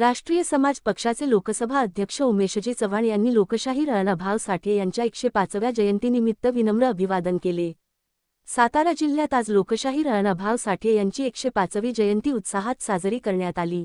राष्ट्रीय समाज पक्षाचे लोकसभा अध्यक्ष उमेशजी चव्हाण यांनी लोकशाही रणभाव साठे यांच्या एकशे पाचव्या जयंतीनिमित्त विनम्र अभिवादन केले. सातारा जिल्ह्यात आज लोकशाही रणभाव साठे यांची एकशे पाचवी जयंती उत्साहात साजरी करण्यात आली.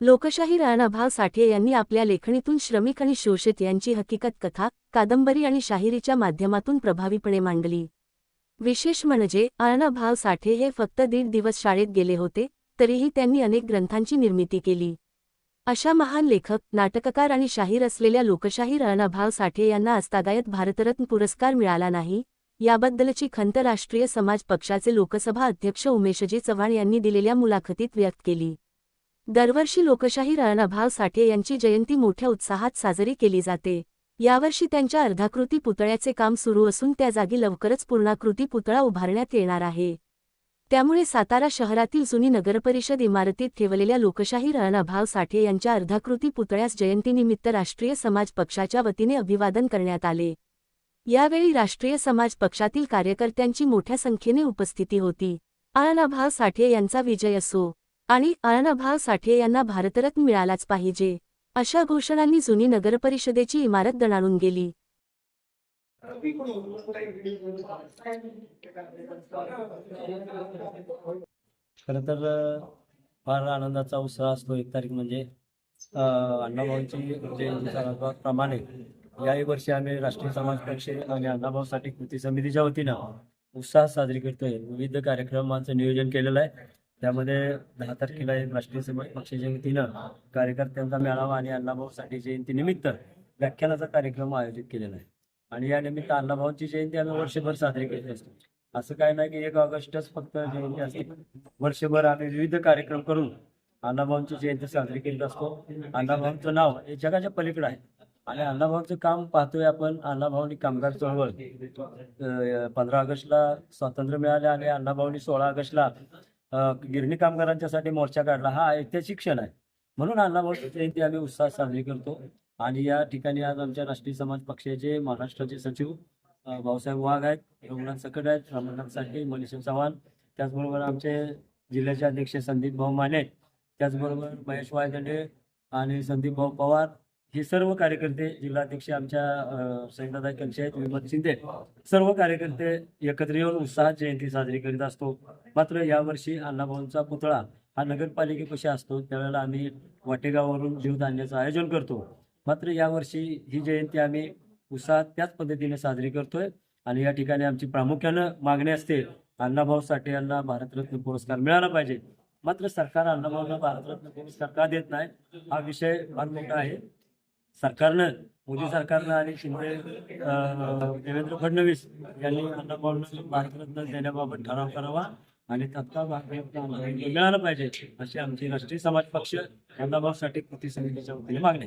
लोकशाही राणाभाऊ साठे यांनी आपल्या लेखणीतून श्रमिक आणि शोषित यांची हकीकत कथा कादंबरी आणि शाहिरीच्या माध्यमातून प्रभावीपणे मांडली. विशेष म्हणजे अण्णाभाऊ साठे हे फक्त दीड दिवस शाळेत गेले होते तरीही त्यांनी अनेक ग्रंथांची निर्मिती केली. अशा महान लेखक नाटककार आणि शाहीर असलेल्या लोकशाही अण्णाभाऊ साठे यांना आजतागायत भारतरत्न पुरस्कार मिळाला नाही. याबद्दलची खंत राष्ट्रीय समाज पक्षाचे लोकसभा अध्यक्ष उमेशजी चव्हाण यांनी दिलेल्या मुलाखतीत व्यक्त केली. दरवर्षी लोकशाही अण्णाभाऊ साठे यांची जयंती मोठ्या उत्साहात साजरी केली जाते. यावर्षी त्यांच्या अर्धाकृती पुतळ्याचे काम सुरू असून त्या जागी लवकरच पूर्णाकृती पुतळा उभारण्यात येणार आहे. त्यामुळे सातारा शहरातील जुनी नगरपरिषद इमारतीत ठेवलेल्या लोकशाही अण्णाभाऊ साठे यांच्या अर्धाकृती पुतळ्यास जयंतीनिमित्त राष्ट्रीय समाज पक्षाच्या वतीने अभिवादन करण्यात आले. यावेळी राष्ट्रीय समाज पक्षातील कार्यकर्त्यांची मोठ्या संख्येने उपस्थिती होती. अण्णाभाऊ साठे यांचा विजय असो आणि अण्णाभाऊ साठे यांना भारतरत्न मिळालाच पाहिजे अशा घोषणांनी जुनी नगरपरिषदेची इमारत दणाणून गेली. खरं तर फार आनंदाचा उत्साह असतो एक तारीख म्हणजे अण्णाभाऊंची जयंती प्रमाणे याही वर्षी आम्ही राष्ट्रीय समाज पक्ष आणि अण्णाभाऊसाठी कृती समितीच्या वतीनं उत्साह साजरी करतोय. विविध कार्यक्रमांचं नियोजन केलेलं आहे. त्यामध्ये दहा तारखेला एक राष्ट्रीय समाज पक्षाच्या वतीनं कार्यकर्त्यांचा मेळावा आणि अण्णाभाऊसाठी जयंती निमित्त व्याख्यानाचा कार्यक्रम आयोजित केलेला आहे. आणि या निमित्त अण्णाभाऊंची जयंती आम्ही वर्षभर साजरी करत असतो. असं काय नाही की एक ऑगस्टच फक्त जयंती असते. वर्षभर आम्ही विविध कार्यक्रम करून अण्णाभाऊंची जयंती साजरी केली असतो. अण्णाभाऊंचं नाव हे जगाच्या पलीकडे आहे. आणि अण्णाभाऊंचं काम पाहतोय आपण अण्णाभाऊंनी कामगार चळवळ पंधरा ऑगस्टला स्वातंत्र्य मिळाले आणि अण्णाभाऊंनी सोळा ऑगस्टला अं, गिरणी कामगारांच्यासाठी मोर्चा काढला. हा ऐतिहासिक क्षण आहे. म्हणून अण्णाभाऊंची जयंती आम्ही उत्साहात साजरी करतो. आणि या ठिकाणी आज आमच्या राष्ट्रीय समाज पक्षाचे महाराष्ट्राचे सचिव भाऊसाहेब वाघ आहेत रघुनाथ सकट आहेत रमणनाथ साठे मनीष चव्हाण. त्याचबरोबर आमचे जिल्ह्याचे अध्यक्ष संदीप भाऊ माने त्याचबरोबर महेश वायदंडे आणि संदीप भाऊ पवार. हे सर्व कार्यकर्ते जिल्हाध्यक्ष आमच्या सैन्यदाय सैन्यदादा आहेत विमत शिंदे. सर्व कार्यकर्ते एकत्र येऊन उत्साहात जयंती साजरी करीत असतो. मात्र यावर्षी अण्णाभाऊंचा पुतळा हा नगरपालिकेपाशी असतो. त्यावेळेला आम्ही वाटेगावावरून जीवधान्याचं आयोजन करतो. मात्र यावर्षी ही जयंती आम्ही उत्साहात त्याच पद्धतीने साजरी करतोय आणि या ठिकाणी आमची प्रामुख्यानं मागणी असते अण्णाभाऊ साठे यांना भारतरत्न पुरस्कार मिळाला पाहिजे. मात्र सरकार अण्णाभाऊला भारतरत्न पुरस्कार का देत नाही हा विषय फार मोठा आहे. सरकारनं मोदी सरकारनं आणि शिंदे अं, देवेंद्र फडणवीस यांनी अण्णाभाऊंना भारतरत्न देण्याबाबत ठराव करावा आणि तत्काळ मिळालं पाहिजे अशी आमची राष्ट्रीय समाज पक्ष अण्णाभाऊसाठी कृती समितीच्या वतीने मागणी